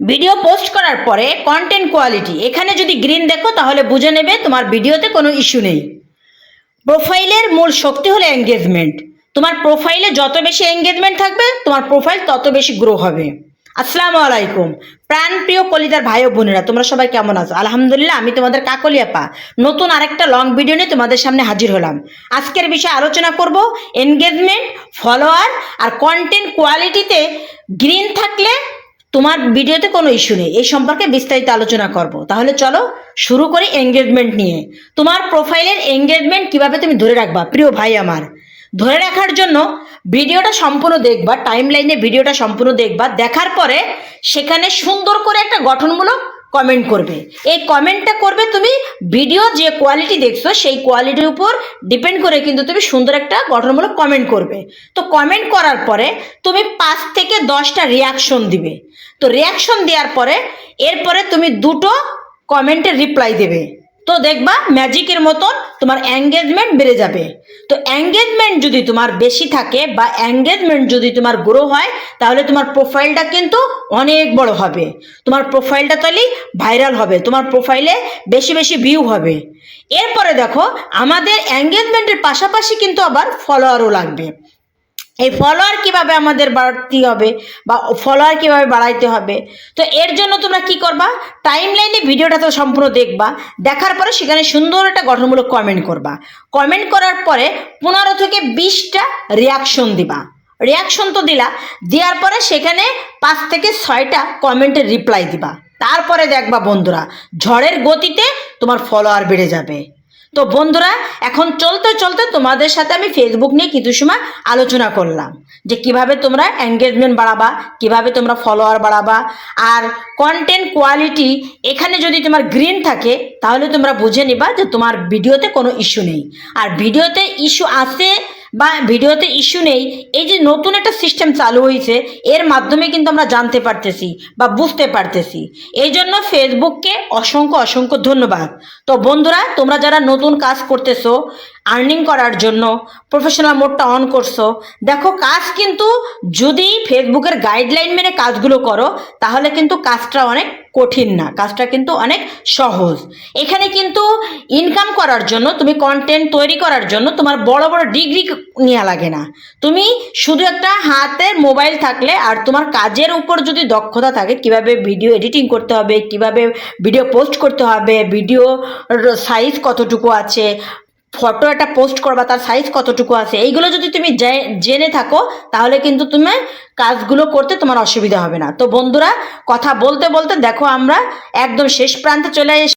Video post করার পরে content quality এখানে যদি গ্রিন দেখো, তাহলে বুঝে নেবে তোমার ভিডিওতে কোনো ইস্যু নেই। প্রোফাইলের মূল শক্তি হলো এঙ্গেজমেন্ট তোমার প্রোফাইলে যত বেশি এঙ্গেজমেন্ট থাকবে, তোমার প্রোফাইল তত বেশি গ্রো হবে। আসসালামু আলাইকুম। প্রাণপ্রিয় কলিতার ভাই ও বোনেরা, তোমরা সবাই কেমন আছো? আলহামদুলিল্লাহ, আমি তোমাদের কাকলিয়া পা নতুন আরেকটা লং ভিডিও নিয়ে তোমাদের সামনে হাজির হলাম। আজকের বিষয়ে আলোচনা করব এনগেজমেন্ট ফলোয়ার আর কন্টেন্ট কোয়ালিটিতে গ্রিন থাকলে তোমার ভিডিওতে কোনো ইস্যু নেই। এই সম্পর্কে বিস্তারিত আলোচনা করব। তাহলে চলো শুরু করি এঙ্গেজমেন্ট নিয়ে। তোমার প্রোফাইলের এঙ্গেজমেন্ট কীভাবে তুমি ধরে রাখবা? প্রিয় ভাই আমার, ধরে রাখার জন্য ভিডিওটা সম্পূর্ণ দেখবা টাইম লাইনে ভিডিওটা সম্পূর্ণ দেখবা। দেখার পরে সেখানে সুন্দর করে একটা গঠনমূলক কমেন্ট করবে। এই কমেন্টটা করবে তুমি ভিডিও যে কোয়ালিটি দেখছ, সেই কোয়ালিটির উপর ডিপেন্ড করে কিন্তু তুমি সুন্দর একটা গঠনমূলক কমেন্ট করবে। তো কমেন্ট করার পরে তুমি পাঁচ থেকে দশটা রিয়াকশন দিবে। তো রিয়াকশন দেওয়ার পরে, এরপরে তুমি দুটো কমেন্টের রিপ্লাই দেবে। তো দেখবা ম্যাজিকের মতন তোমার এঙ্গেজমেন্ট বেড়ে যাবে। তো এঙ্গেজমেন্ট যদি তোমার বেশি থাকে বা এঙ্গেজমেন্ট যদি তোমার গ্রো হয়, তাহলে তোমার প্রোফাইলটা কিন্তু অনেক বড় হবে। তোমার প্রোফাইলটা তাহলে ভাইরাল হবে, তোমার প্রোফাইলে বেশি বেশি ভিউ হবে। এরপরে দেখো, আমাদের এঙ্গেজমেন্টের পাশাপাশি কিন্তু আবার ফলোয়ারও লাগবে। এই ফলোয়ার কীভাবে আমাদের বাড়তে হবে বা ফলোয়ার কীভাবে বাড়াইতে হবে? তো এর জন্য তোমরা কি করবা? টাইম লাইনে ভিডিওটা তো সম্পূর্ণ দেখবা। দেখার পরে সেখানে সুন্দর একটা গঠনমূলক কমেন্ট করবা। কমেন্ট করার পরে পনেরো থেকে বিশটা রিয়াকশন দিবা। রিয়াকশন তো দিলা, দেওয়ার পরে সেখানে পাঁচ থেকে ছয়টা কমেন্টের রিপ্লাই দিবা। তারপরে দেখবা বন্ধুরা, ঝড়ের গতিতে তোমার ফলোয়ার বেড়ে যাবে। তো বন্ধুরা, এখন চলতে চলতে তোমাদের সাথে আমি ফেসবুক নিয়ে কিছু সময় আলোচনা করলাম যে কীভাবে তোমরা এঙ্গেজমেন্ট বাড়াবা, কীভাবে তোমরা ফলোয়ার বাড়াবা, আর কন্টেন্ট কোয়ালিটি এখানে যদি তোমার গ্রিন থাকে, তাহলে তোমরা বুঝে নিবা যে তোমার ভিডিওতে কোনো ইস্যু নেই। আর ভিডিওতে ইস্যু আছে বা ভিডিওতে ইস্যু নেই, এই যে নতুন একটা সিস্টেম চালু হয়েছে এর মাধ্যমে কিন্তু আমরা জানতে পারতেছি বা বুঝতে পারতেছি। এই জন্য ফেসবুককে অসংখ্য অসংখ্য ধন্যবাদ। তো বন্ধুরা, তোমরা যারা নতুন কাজ করতেছো আর্নিং করার জন্য প্রফেশনাল মোডটা অন করছ। দেখো, কাজ কিন্তু যদি ফেসবুকের গাইডলাইন মেনে কাজগুলো করো, তাহলে কিন্তু কাজটা অনেক কঠিন না। কাজটা কিন্তু অনেক সহজ। এখানে কিন্তু ইনকাম করার জন্য, তুমি কন্টেন্ট তৈরি করার জন্য তোমার বড় বড় ডিগ্রি নেওয়া লাগে না। তুমি শুধু একটা হাতে মোবাইল থাকলে আর তোমার কাজের উপর যদি দক্ষতা থাকে, কীভাবে ভিডিও এডিটিং করতে হবে, কীভাবে ভিডিও পোস্ট করতে হবে ভিডিও সাইজ কতটুকু আছে ফটো একটা পোস্ট করবা, তার সাইজ কতটুকু আছে, এইগুলো যদি তুমি জেনে থাকো, তাহলে কিন্তু তুমি কাজগুলো করতে তোমার অসুবিধা হবে না। তো বন্ধুরা, কথা বলতে বলতে দেখো আমরা একদম শেষ প্রান্তে চলে এসে